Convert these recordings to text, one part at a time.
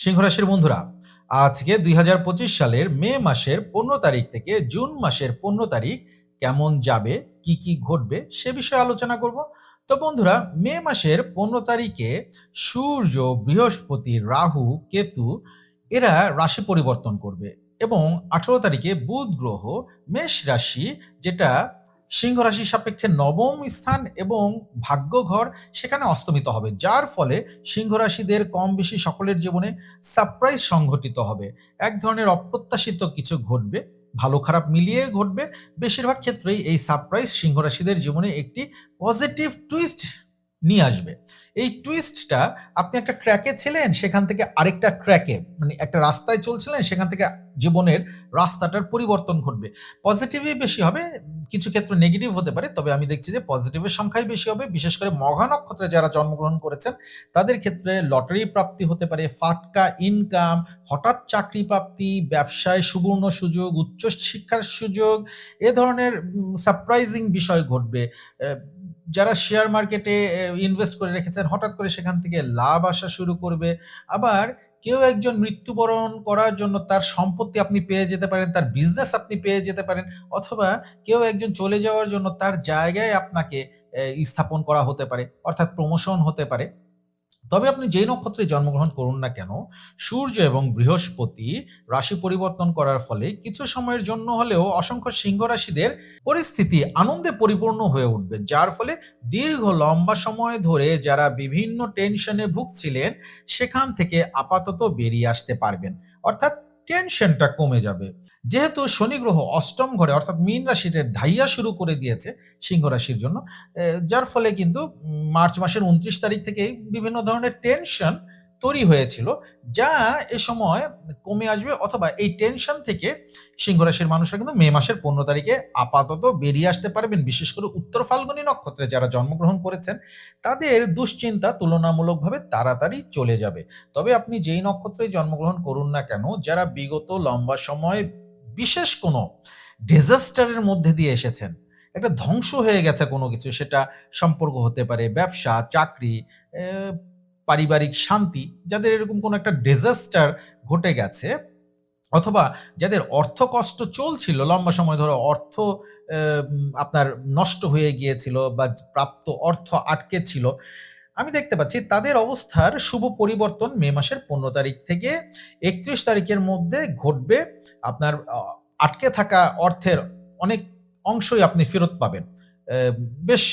সিংহ রাশির বন্ধুরা, আজকে দুই হাজার পঁচিশ সালের মে মাসের পনেরো তারিখ থেকে জুন মাসের পনেরো তারিখ কেমন যাবে, কি কি ঘটবে সে বিষয়ে আলোচনা করব। তো বন্ধুরা, মে মাসের পনেরো তারিখে সূর্য, বৃহস্পতি, রাহু, কেতু, এরা রাশি পরিবর্তন করবে এবং আঠেরো তারিখে বুধ গ্রহ, মেষ রাশি, যেটা সিংহ রাশির সাপেক্ষে নবম স্থান এবং ভাগ্যঘর সেখানে অস্তমিত হবে, যার ফলে সিংহ রাশিদের কম বেশি সকলের জীবনে সারপ্রাইজ সংঘটিত হবে। এক ধরনের অপ্রত্যাশিত কিছু ঘটবে, ভালো খারাপ মিলিয়ে ঘটবে। বেশিরভাগ ক্ষেত্রেই এই সারপ্রাইজ সিংহ রাশিদের জীবনে একটি পজিটিভ টুইস্ট নিয়ে আসবে। এই টুইস্টটা আপনি একটা ট্র্যাকে ছিলেন, সেখান থেকে আরেকটা ট্র্যাকে মানে একটা রাস্তায় চলছিলেন, সেখান থেকে জীবনের রাস্তাটার পরিবর্তন ঘটবে। পজিটিভই বেশি হবে, কিছু ক্ষেত্রে নেগেটিভ হতে পারে, তবে আমি দেখছি যে পজিটিভের সংখ্যাই বেশি হবে। বিশেষ করে মঘা নক্ষত্রে যারা জন্মগ্রহণ করেছেন, তাদের ক্ষেত্রে লটারি প্রাপ্তি হতে পারে, ফাটকা ইনকাম হঠাৎ চাকরি প্রাপ্তি, ব্যবসায় সুবর্ণ সুযোগ উচ্চ শিক্ষার সুযোগ, এ ধরনের সারপ্রাইজিং বিষয় ঘটবে। যারা শেয়ার মার্কেটে ইনভেস্ট করে রেখেছেন, হঠাৎ করে সেখান থেকে লাভ আসা শুরু করবে। আবার কেউ একজন মৃত্যুবরণ করার জন্য তার সম্পত্তি আপনি পেয়ে যেতে পারেন, তার বিজনেস আপনি পেয়ে যেতে পারেন, অথবা কেউ একজন চলে যাওয়ার জন্য তার জায়গায় আপনাকে স্থাপন করা হতে পারে, অর্থাৎ প্রমোশন হতে পারে। তবে আপনি যেই নক্ষত্রে জন্মগ্রহণ করুন না কেন, সূর্য এবং বৃহস্পতি রাশি পরিবর্তন করার ফলে কিছু সময়ের জন্য হলেও অসংখ্য সিংহ রাশিদের পরিস্থিতি আনন্দে পরিপূর্ণ হয়ে উঠবে, যার ফলে দীর্ঘ লম্বা সময় ধরে যারা বিভিন্ন টেনশনে ভুগছিলেন, সেখান থেকে আপাতত বেরিয়ে আসতে পারবেন। অর্থাৎ টেনশনটা কমে যাবে। যেহেতু শনি গ্রহ অষ্টম ঘরে, অর্থাৎ মীন রাশিতে ঢাইয়া শুরু করে দিয়েছে সিংহ রাশির জন্য যার ফলে কিন্তু মার্চ মাসের উনত্রিশ তারিখ থেকেই বিভিন্ন ধরনের টেনশন তৈরি হয়েছিল, যা এ সময় কমে আসবে অথবা এই টেনশন থেকে সিংহ রাশির মানুষরা কিন্তু মে মাসের পনেরো তারিখে আপাতত বেরিয়ে আসতে পারবেন। বিশেষ করে উত্তর ফাল্গুনী নক্ষত্রে যারা জন্মগ্রহণ করেছেন, তাদের দুশ্চিন্তা তুলনামূলকভাবে তাড়াতাড়ি চলে যাবে। তবে আপনি যেই নক্ষত্রে জন্মগ্রহণ করুন না কেন, যারা বিগত লম্বা সময় বিশেষ কোনো ডিজাস্টারের মধ্যে দিয়ে এসেছেন, একটা ধ্বংস হয়ে গেছে কোনো কিছু, সেটা সম্পর্ক হতে পারে, ব্যবসা, চাকরি পারিবারিক শান্তি, যাদের এরকম কোনো একটা ডিজাস্টার ঘটে গেছে, অথবা যাদের অর্থ কষ্ট চলছিল, লম্বা সময় ধরে অর্থ আপনার নষ্ট হয়ে গিয়েছিল বা প্রাপ্ত অর্থ আটকে ছিল, আমি দেখতে পাচ্ছি তাদের অবস্থার শুভ পরিবর্তন মে মাসের পনেরো তারিখ থেকে একত্রিশ তারিখের মধ্যে ঘটবে। আপনার আটকে থাকা অর্থের অনেক অংশই আপনি ফেরত পাবেন। বেশ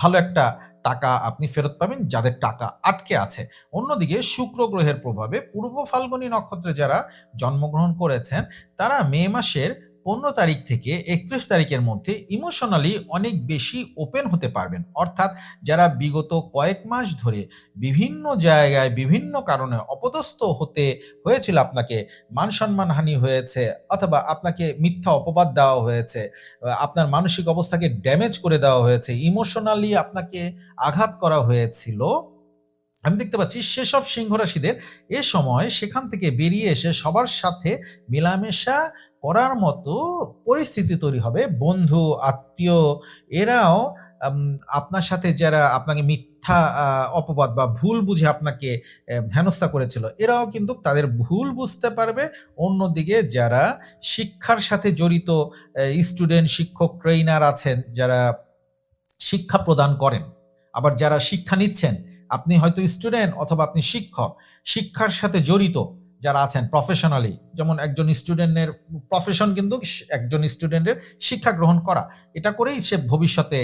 ভালো একটা টাকা আপনি ফেরত পাবেন যাদের টাকা আটকে আছে। অন্যদিকে শুক্র গ্রহের প্রভাবে পূর্ব ফাল্গুনী নক্ষত্রে যারা জন্মগ্রহণ করেছেন, তারা মে মাসের পনেরো তারিখ থেকে একত্রিশ তারিখের মধ্যে ইমোশনালি অনেক বেশি ওপেন হতে পারবেন। অর্থাৎ যারা বিগত কয়েক মাস ধরে বিভিন্ন জায়গায়, বিভিন্ন কারণে অপদস্থ হতে হয়েছিল আপনাকে, মান সম্মানহানি হয়েছে অথবা আপনাকে মিথ্যা অপবাদ দেওয়া হয়েছে, আপনার মানসিক অবস্থাকে ড্যামেজ করে দেওয়া হয়েছে ইমোশনালি আপনাকে আঘাত করা হয়েছিল, আমি দেখতে পাচ্ছি সেসব সিংহ রাশিদের এ সময় সেখান থেকে বেরিয়ে এসে সবার সাথে মেলামেশা করার মতো পরিস্থিতি তৈরি হবে। বন্ধু, আত্মীয়, এরাও আপনার সাথে যারা আপনাকে মিথ্যা অপবাদ বা ভুল বুঝে আপনাকে হেনস্থা করেছিল, এরাও কিন্তু তাদের ভুল বুঝতে পারবে। অন্যদিকে যারা শিক্ষার সাথে জড়িত স্টুডেন্ট শিক্ষক ট্রেইনার আছেন, যারা শিক্ষা প্রদান করেন, আবার যারা শিক্ষা নিচ্ছেন, আপনি হয়তো স্টুডেন্ট অথবা আপনি শিক্ষক, শিক্ষার সাথে জড়িত যারা আছেন প্রফেশনালি যেমন একজন স্টুডেন্টের প্রফেশন কিন্তু একজন স্টুডেন্টের শিক্ষা গ্রহণ করা। এটা করেই সে ভবিষ্যতে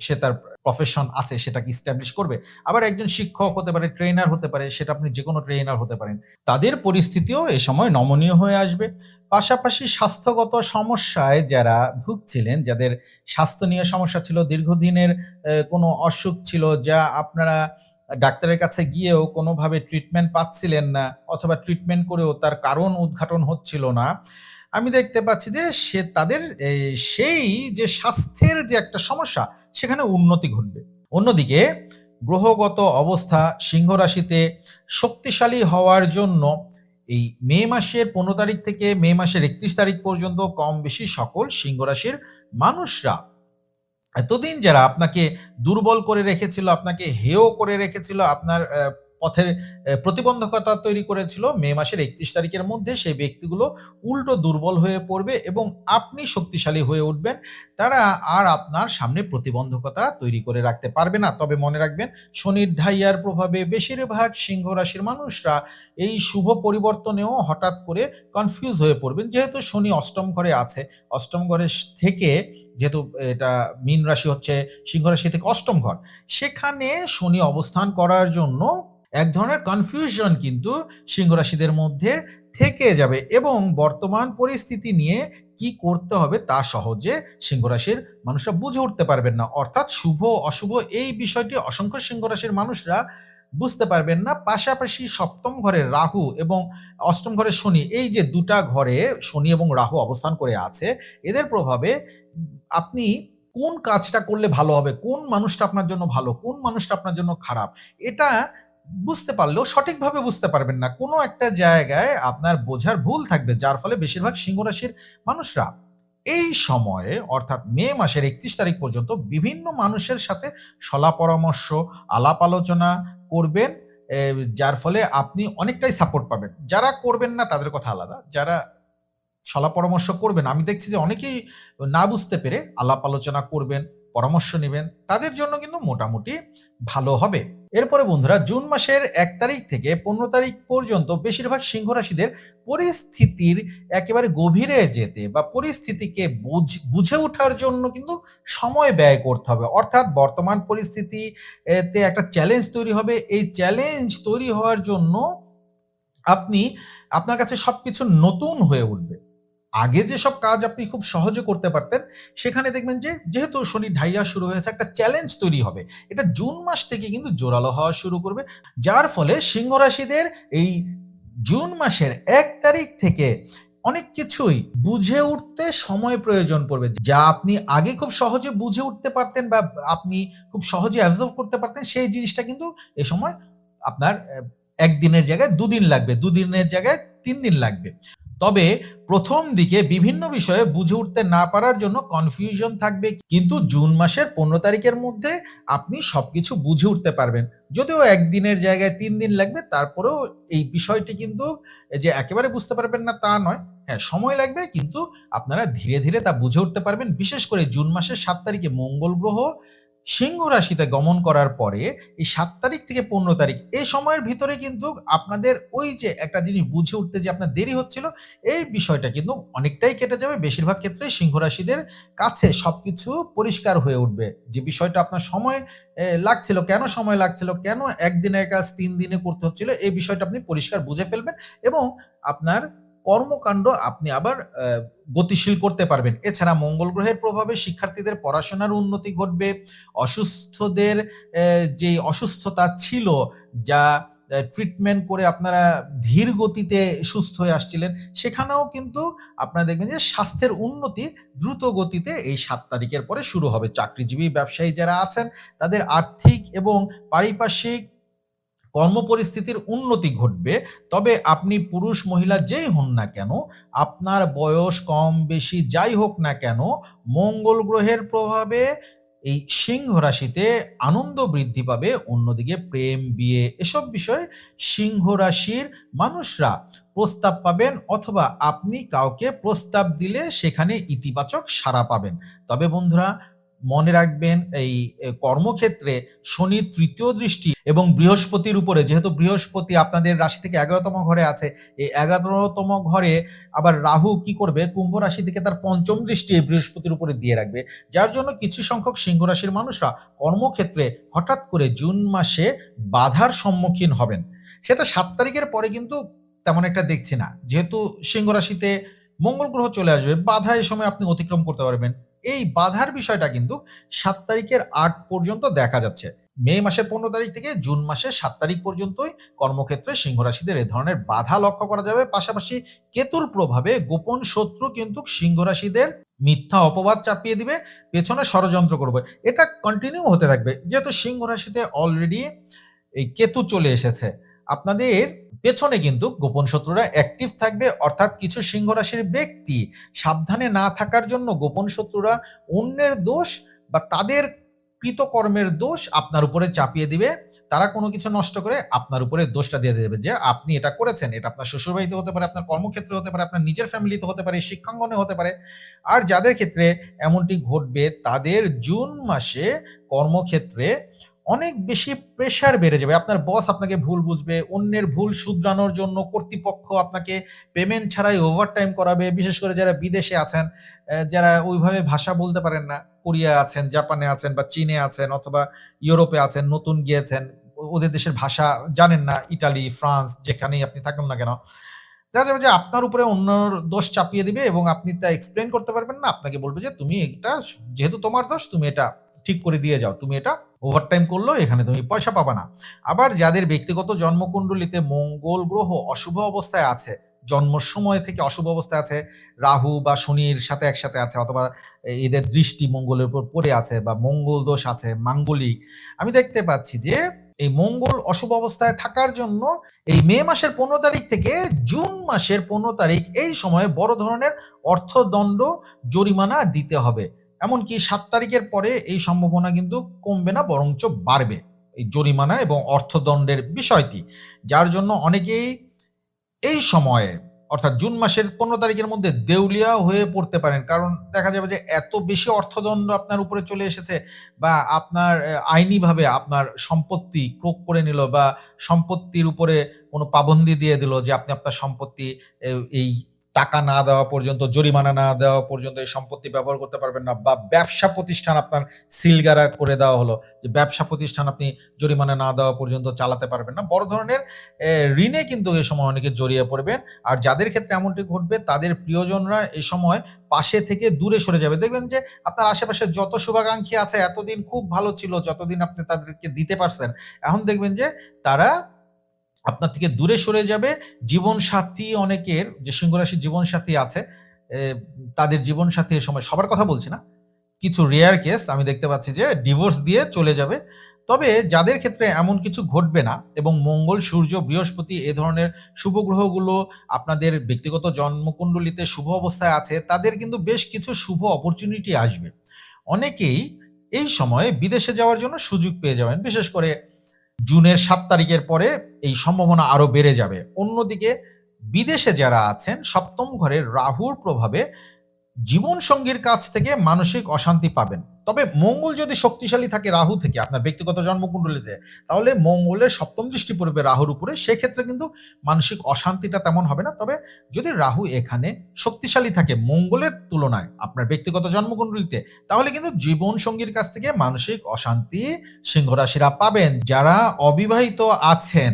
সে তার প্রফেশন আছে সেটাকে ইস্টাবলিশ করবে? আবার একজন শিক্ষক হতে পারে ট্রেনার হতে পারে, সেটা আপনি যে কোনো ট্রেনার হতে পারেন। তাদের পরিস্থিতিও এ সময় নমনীয় হয়ে আসবে। পাশাপাশি স্বাস্থ্যগত সমস্যায় যারা ভুগছিলেন, যাদের স্বাস্থ্য নিয়ে সমস্যা ছিল, দীর্ঘদিনের কোনো অসুখ ছিল, যা আপনারা ডাক্তারের কাছে গিয়েও কোনোভাবে ট্রিটমেন্ট পাচ্ছিলেন না, অথবা ট্রিটমেন্ট করেও তার কারণ উদ্ঘাটন হচ্ছিল না, আমি দেখতে পাচ্ছি যে সে, তাদের সেই যে স্বাস্থ্যের যে একটা সমস্যা সেখানে উন্নতি ঘটবে। অন্যদিকে গ্রহগত অবস্থা সিংহ রাশিতে শক্তিশালী হওয়ার জন্য এই মে মাসের পনেরো তারিখ থেকে মে মাসের একত্রিশ তারিখ পর্যন্ত কম বেশি সকল সিংহ রাশির মানুষরা এতদিন যারা আপনাকে দুর্বল করে রেখেছিল, আপনাকে হেয় করে রেখেছিল, আপনার পথের প্রতিবন্ধকতা তৈরি করেছিল। মে মাসের একত্রিশ তারিখের মধ্যে সেই ব্যক্তিগুলো উল্টো দুর্বল হয়ে পড়বে এবং আপনি শক্তিশালী হয়ে উঠবেন। তারা আর আপনার সামনে প্রতিবন্ধকতা তৈরি করে রাখতে পারবে না। তবে মনে রাখবেন, শনির ঢাইয়ার প্রভাবে বেশিরভাগ সিংহ রাশির মানুষরা এই শুভ পরিবর্তনেও হঠাৎ করে কনফিউজ হয়ে পড়বেন। যেহেতু শনি অষ্টম ঘরে আছে, অষ্টম ঘরে থেকে যেহেতু এটা মীন রাশি হচ্ছে, সিংহ রাশি থেকে অষ্টম ঘর, সেখানে শনি অবস্থান করার জন্য এক ধরনের কনফিউশন কিন্তু সিংহ রাশিদের মধ্যে থেকে যাবে এবং বর্তমান পরিস্থিতি নিয়ে কি করতে হবে তা সহজে সিংহ রাশির মানুষরা বুঝে উঠতে পারবেন না। অর্থাৎ শুভ, অশুভ এই বিষয়টি অসংখ্য সিংহ রাশির মানুষরা বুঝতে পারবেন না। পাশাপাশি সপ্তম ঘরে রাহু এবং অষ্টম ঘরে শনি, এই যে দুটা ঘরে শনি এবং রাহু অবস্থান করে আছে, এদের প্রভাবে আপনি কোন কাজটা করলে ভালো হবে? কোন মানুষটা আপনার জন্য ভালো? কোন মানুষটা আপনার জন্য খারাপ? এটা বুঝতে পারলেও সঠিকভাবে বুঝতে পারবেন না। কোনো একটা জায়গায় আপনার বোঝার ভুল থাকবে, যার ফলে বেশিরভাগ সিংহ রাশির মানুষরা এই সময়ে, অর্থাৎ মে মাসের একত্রিশ তারিখ পর্যন্ত বিভিন্ন মানুষের সাথে সলা পরামর্শ আলাপ আলোচনা করবেন যার ফলে আপনি অনেকটাই সাপোর্ট পাবেন। যারা করবেন না, তাদের কথা আলাদা। যারা সলা পরামর্শ করবেন, আমি দেখছি যে অনেকেই না বুঝতে পেরে আলাপ আলোচনা করবেন, পরামর্শ নেবেন, তাদের জন্য কিন্তু মোটামুটি ভালো হবে। এরপরে বন্ধুরা, জুন মাসের এক তারিখ থেকে পনেরো তারিখ পর্যন্ত বেশিরভাগ সিংহ রাশিদের পরিস্থিতির একেবারে গভীরে যেতে বা পরিস্থিতিকে বুঝ- ওঠার জন্য কিন্তু সময় ব্যয় করতে হবে। অর্থাৎ বর্তমান পরিস্থিতি এতে একটা চ্যালেঞ্জ তৈরি হবে। এই চ্যালেঞ্জ তৈরি হওয়ার জন্য আপনি আপনার কাছে সবকিছু নতুন হয়ে উঠবে। আগে যেসব কাজ আপনি খুব সহজে করতে পারতেন, সেখানে দেখবেন যে, যেহেতু শনি ঢাইয়া শুরু হয়েছে, একটা চ্যালেঞ্জ তৈরি হবে। এটা জুন মাস থেকে কিন্তু জোরালো হওয়া শুরু করবে, যার ফলে সিংহ রাশিদের এই জুন মাসের এক তারিখ থেকে অনেক কিছুই বুঝে উঠতে সময় প্রয়োজন পড়বে, যা আপনি আগে খুব সহজে বুঝে উঠতে পারতেন বা আপনি খুব সহজে অ্যাবজর্ভ করতে পারতেন, সেই জিনিসটা কিন্তু এ সময় আপনার একদিনের জায়গায় দুদিন লাগবে, দুদিনের জায়গায় তিন দিন লাগবে। তবে প্রথম দিকে বিভিন্ন বিষয়ে বুঝে উঠতে না পারার জন্য কনফিউশন থাকবে। কিন্তু জুন মাসের পনেরো তারিখের মধ্যে আপনি সব কিছু বুঝে উঠতে পারবেন। যদিও একদিনের জায়গায় তিন দিন লাগবে, তারপরেও এই বিষয়টি কিন্তু যে একেবারে বুঝতে পারবেন না তা নয়। হ্যাঁ সময় লাগবে, কিন্তু আপনারা ধীরে ধীরে তা বুঝে উঠতে পারবেন। বিশেষ করে জুন মাসের সাত তারিখে মঙ্গল গ্রহ সিংহ রাশিতে গমন করার পরে এই সাত তারিখ থেকে পনেরো তারিখ এই সময়ের ভিতরে কিন্তু আপনাদের ওই যে একটা জিনিস বুঝে উঠতে যে আপনার দেরি হচ্ছিল, এই বিষয়টা কিন্তু অনেকটাই কেটে যাবে। বেশিরভাগ ক্ষেত্রে সিংহ রাশিদের কাছে সব কিছু পরিষ্কার হয়ে উঠবে। যে বিষয়টা আপনার সময় লাগছিল, কেন সময় লাগছিল, কেন একদিনের কাজ তিন দিনে করতে হচ্ছিল, এই বিষয়টা আপনি পরিষ্কার বুঝে ফেলবেন এবং আপনার কর্মকাণ্ড আপনি আবার গতিশীল করতে পারবেন। এছাড়া মঙ্গল গ্রহের প্রভাবে শিক্ষার্থীদের পড়াশোনার উন্নতি ঘটবে। অসুস্থদের যে অসুস্থতা ছিল, যা ট্রিটমেন্ট করে আপনারা ধীর গতিতে সুস্থ হয়ে আসছিলেন, সেখানেও কিন্তু আপনারা দেখবেন যে স্বাস্থ্যের উন্নতি দ্রুত গতিতে এই সাত তারিখের পরে শুরু হবে। চাকরিজীবী ব্যবসায়ী যারা আছেন, তাদের আর্থিক এবং পারিপার্শ্বিক কর্মপরিস্থিতির উন্নতি ঘটবে, তবে আপনি পুরুষ, মহিলা যেই হন না কেন, আপনার বয়স কম, বেশি যাই হোক না কেন, মঙ্গল গ্রহের প্রভাবে এই সিংহ রাশিতে আনন্দ বৃদ্ধি পাবে, অন্যদিকে প্রেম, বিয়ে এসব বিষয়ে সিংহ রাশির মানুষরা প্রস্তাব পাবেন অথবা আপনি কাউকে প্রস্তাব দিলে সেখানে ইতিবাচক সাড়া পাবেন। তবে বন্ধুরা মনে রাখবেন, এই কর্মক্ষেত্রে শনি তৃতীয় দৃষ্টি এবং বৃহস্পতির উপরে, যেহেতু বৃহস্পতি আপনাদের রাশি থেকে এগারোতম ঘরে আছে, এই এগারোতম ঘরে আবার রাহু কি করবে? কুম্ভ রাশি থেকে তার পঞ্চম দৃষ্টি এই বৃহস্পতির উপরে দিয়ে রাখবে। যার জন্য কিছু সংখ্যক সিংহ রাশির মানুষরা কর্মক্ষেত্রে হঠাৎ করে জুন মাসে বাধার সম্মুখীন হবেন। সেটা সাত তারিখের পরে কিন্তু তেমন একটা দেখছি না। যেহেতু সিংহ রাশিতে মঙ্গল গ্রহ চলে আসবে, বাধা এই সময় আপনি অতিক্রম করতে পারবেন। এই বাধার বিষয়টা কিন্তু সাত তারিখের আট পর্যন্ত দেখা যাচ্ছে। মে মাসের পনেরো তারিখ থেকে জুন মাসের সাত তারিখ পর্যন্তই কর্মক্ষেত্রে সিংহ রাশিদের এ ধরনের বাধা লক্ষ্য করা যাবে। পাশাপাশি কেতুর প্রভাবে গোপন শত্রু কিন্তু সিংহ রাশিদের মিথ্যা অপবাদ চাপিয়ে দিবে, পেছনে ষড়যন্ত্র করবে। এটা কন্টিনিউ হতে থাকবে। যেহেতু সিংহ রাশিতে অলরেডি এই কেতু চলে এসেছে। আপনাদের পেছনে কিন্তু গোপন শত্রুরা অ্যাক্টিভ থাকবে, অর্থাৎ কিছু সিংহ রাশির ব্যক্তি সাবধানে না থাকার জন্য গোপন শত্রুরা অন্যের দোষ বা তাদের কৃতকর্মের দোষ আপনার উপরে চাপিয়ে দিবে। তারা কোনো কিছু নষ্ট করে আপনার উপরে দোষটা দিয়ে দেবে যে আপনি এটা করেছেন, এটা আপনার শ্বশুরবাড়িতে হতে পারে, আপনার কর্মক্ষেত্রে হতে পারে, আপনার নিজের ফ্যামিলিতে হতে পারে, শিক্ষাঙ্গনে হতে পারে। আর যাদের ক্ষেত্রে এমনটি ঘটবে তাদের জুন মাসে কর্মক্ষেত্রে অনেক বেশি প্রেশার বেড়ে যাবে। আপনার বস আপনাকে ভুল বুঝবে, অন্যের ভুল শুধরানোর জন্য কর্তৃপক্ষ আপনাকে পেমেন্ট ছাড়াই ওভারটাইম করাবে। বিশেষ করে যারা বিদেশে আছেন যারা ওইভাবে ভাষা বলতে পারেন না, কোরিয়া আছেন, জাপানে আছেন বা চীনে আছেন অথবা ইউরোপে আছেন, নতুন গিয়েছেন, ওদের দেশের ভাষা জানেন না, ইটালি, ফ্রান্স, যেখানেই আপনি থাকুন না কেন। দেখা যাবে যে আপনার উপরে অন্য দোষ চাপিয়ে দিবে এবং আপনি তা এক্সপ্লেন করতে পারবেন না। আপনাকে বলবে যে, তুমি এটা, যেহেতু তোমার দোষ, তুমি এটা ঠিক করে দিয়ে যাও। তুমি এটা ওভারটাইম করল, এখানে তুমি পয়সা পাবা না। আবার যাদের ব্যক্তিগত জন্মকুণ্ডলিতে মঙ্গল গ্রহ অশুভ অবস্থায় আছে, জন্মর সময় থেকে অশুভ অবস্থায় আছে, রাহু বা শনির সাথে একসাথে আছে, অথবা এদের দৃষ্টি মঙ্গলের উপর পড়ে আছে বা মঙ্গল দোষ আছে, মাঙ্গলিক, আমি দেখতে পাচ্ছি যে এই মঙ্গল অশুভ অবস্থায় থাকার জন্য এই মে মাসের পনেরো তারিখ থেকে জুন মাসের পনেরো তারিখ এই সময়ে বড় ধরনের অর্থদণ্ড জরিমানা দিতে হবে। এমনকি সাত তারিখের পরে এই সম্ভাবনা কিন্তু কমবে না, বরঞ্চ বাড়বে এই জরিমানা এবং অর্থদণ্ডের বিষয়টি। যার জন্য অনেকেই এই সময়ে, অর্থাৎ জুন মাসের পনেরো তারিখের মধ্যে দেউলিয়া হয়ে পড়তে পারেন। কারণ দেখা যাবে যে এত বেশি অর্থদণ্ড আপনার উপরে চলে এসেছে বা আপনার আইনিভাবে আপনার সম্পত্তি ক্রোক করে নিল বা সম্পত্তির উপরে কোনো পাবন্দি দিয়ে দিল যে আপনি আপনার সম্পত্তি এই টাকা না দেওয়া পর্যন্ত, জরিমানা না দেওয়া পর্যন্ত এই সম্পত্তি ব্যবহার করতে পারবেন না বা ব্যবসা প্রতিষ্ঠান আপনার সিলগারা করে দেওয়া হলো যে ব্যবসা প্রতিষ্ঠান আপনি জরিমানা না দেওয়া পর্যন্ত চালাতে পারবেন না। বড় ধরনের ঋণে কিন্তু এই সময় অনেকে জড়িয়ে পড়বেন। আর যাদের ক্ষেত্রে এমনটি ঘটবে, তাদের প্রিয়জনরা এই সময় পাশে থেকে দূরে সরে যাবে। দেখবেন যে আপনার আশেপাশে যত শুভাকাঙ্ক্ষী আছে, এতদিন খুব ভালো ছিল, যতদিন আপনি তাদেরকে দিতে পারছেন, এখন দেখবেন যে তারা আপনার থেকে দূরে সরে যাবে। জীবন সাথী অনেকের, যে সিংহরাশির জীবন সাথী আছে তাদের জীবন সাথী এ সময় সবার কথা বলছি না। কিছু রেয়ার কেস আমি দেখতে পাচ্ছি যে ডিভোর্স দিয়ে চলে যাবে। তবে যাদের ক্ষেত্রে এমন কিছু ঘটবে না এবং মঙ্গল, সূর্য, বৃহস্পতি এ ধরনের শুভ গ্রহগুলো আপনাদের ব্যক্তিগত জন্মকুণ্ডলিতে শুভ অবস্থায় আছে, তাদের কিন্তু বেশ কিছু শুভ অপরচুনিটি আসবে। অনেকেই এই সময়ে বিদেশে যাওয়ার জন্য সুযোগ পেয়ে যাবেন। বিশেষ করে জুনের সাত তারিখের পরে এই সম্ভাবনা আরও বেড়ে যাবে। অন্যদিকে বিদেশে যারা আছেন, সপ্তম ঘরের রাহুর প্রভাবে জীবনসঙ্গীর কাছ থেকে মানসিক অশান্তি পাবেন। তবে মঙ্গল যদি শক্তিশালী থাকে রাহু থেকে, আপনার ব্যক্তিগত জন্মকুণ্ডলিতে, তাহলে মঙ্গলের সপ্তম দৃষ্টি পড়বে রাহুর উপরে। সেক্ষেত্রে কিন্তু মানসিক অশান্তিটা তেমন হবে না। তবে যদি রাহু এখানে শক্তিশালী থাকে মঙ্গলের তুলনায় আপনার ব্যক্তিগত জন্মকুণ্ডলিতে, তাহলে কিন্তু জীবন সঙ্গীর কাছ থেকে মানসিক অশান্তি সিংহ রাশিরা পাবেন। যারা অবিবাহিত আছেন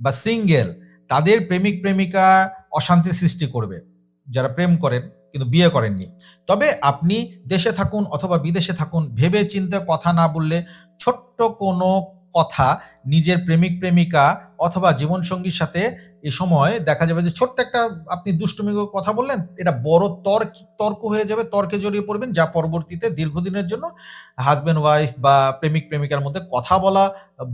বা সিঙ্গেল তাদের প্রেমিক প্রেমিকা অশান্তি সৃষ্টি করবে। যারা প্রেম করেন কিন্তু বিয়ে করেননি। তবে আপনি দেশে থাকুন অথবা বিদেশে থাকুন ভেবে চিন্তে কথা না বললে ছোট্ট কোনো কথা, নিজের প্রেমিক, প্রেমিকা অথবা জীবনসঙ্গীর সাথে এ সময় দেখা যাবে যে ছোট্ট একটা আপনি দুষ্টুমি কথা বললেন, এটা বড় তর্ক তর্ক হয়ে যাবে, তর্কে জড়িয়ে পড়বেন, যা পরবর্তীতে দীর্ঘদিনের জন্য হাজব্যান্ড ওয়াইফ বা প্রেমিক, প্রেমিকার মধ্যে কথা বলা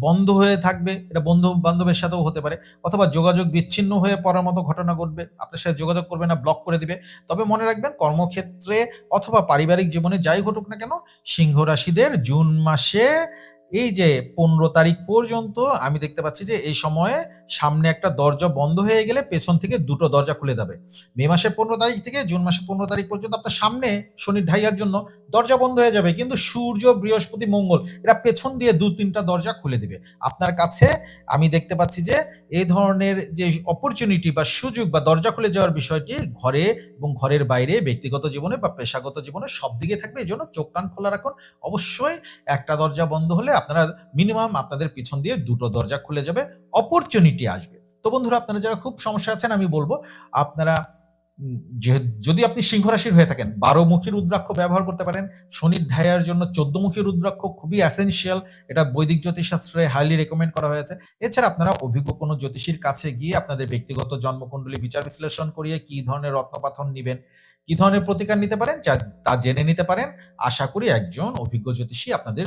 বন্ধ হয়ে থাকবে, এটা বন্ধু বান্ধবের সাথেও হতে পারে অথবা যোগাযোগ বিচ্ছিন্ন হয়ে পড়ার মতো ঘটনা ঘটবে, আপনার সাথে যোগাযোগ করবে না ব্লক করে দিবে। তবে মনে রাখবেন কর্মক্ষেত্রে অথবা পারিবারিক জীবনে যাই ঘটুক না কেন, সিংহ রাশিদের জুন মাসে এই যে পনেরো তারিখ পর্যন্ত আমি দেখতে পাচ্ছি যে এই সময়ে সামনে একটা দরজা বন্ধ হয়ে গেলে পেছন থেকে দুটো দরজা খুলে যাবে মে মাসের পনেরো তারিখ থেকে জুন মাসের পনেরো তারিখ পর্যন্ত আপনার সামনে শনির ঢাইয়ার জন্য দরজা বন্ধ হয়ে যাবে। কিন্তু সূর্য, বৃহস্পতি, মঙ্গল, এরা পেছন দিয়ে দু তিনটা দরজা খুলে দিবে। আপনার কাছে আমি দেখতে পাচ্ছি যে এই ধরনের যে অপরচুনিটি বা সুযোগ বা দরজা খুলে যাওয়ার বিষয়টি ঘরে এবং ঘরের বাইরে ব্যক্তিগত জীবনে বা পেশাগত জীবনে সব দিকে থাকবে। এই জন্য চোখ কান খোলা রাখুন। অবশ্যই একটা দরজা বন্ধ হলে আপনারা মিনিমাম আপনাদের পিছন দিয়ে দুটো দরজা খুলে যাবে অপরচুনিটি আসবে। তো বন্ধুরা, আপনারা যারা খুব সমস্যা আছেন, আমি বলব, আপনারা যদি আপনি সিংহ রাশির হয়ে থাকেন, বারো মুখী রুদ্রাক্ষ ব্যবহার করতে পারেন, শনির ঢাইয়ার জন্য চোদ্দ মুখী রুদ্রাক্ষ খুবই অ্যাসেনশিয়াল এটা বৈদিক জ্যোতিষশাস্ত্রে হাইলি রেকমেন্ড করা হয়েছে। এছাড়া আপনারা অভিজ্ঞ কোনো জ্যোতিষীর কাছে গিয়ে আপনাদের ব্যক্তিগত জন্মকুণ্ডলী বিচার বিশ্লেষণ করিয়ে কি ধরনের রত্নপাথর নেবেন, কি ধরনের প্রতিকার নিতে পারেন তা জেনে নিতে পারেন। আশা করি একজন অভিজ্ঞ জ্যোতিষী আপনাদের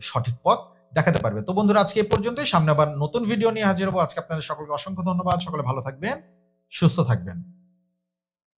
সঠিক পথ দেখাতে পারবে। তো বন্ধুরা, আজকে এ পর্যন্তই। সামনে আবার নতুন ভিডিও নিয়ে হাজির হব। আজকে আপনাদের সকলকে অসংখ্য ধন্যবাদ। সকলে ভালো থাকবেন, সুস্থ থাকবেন।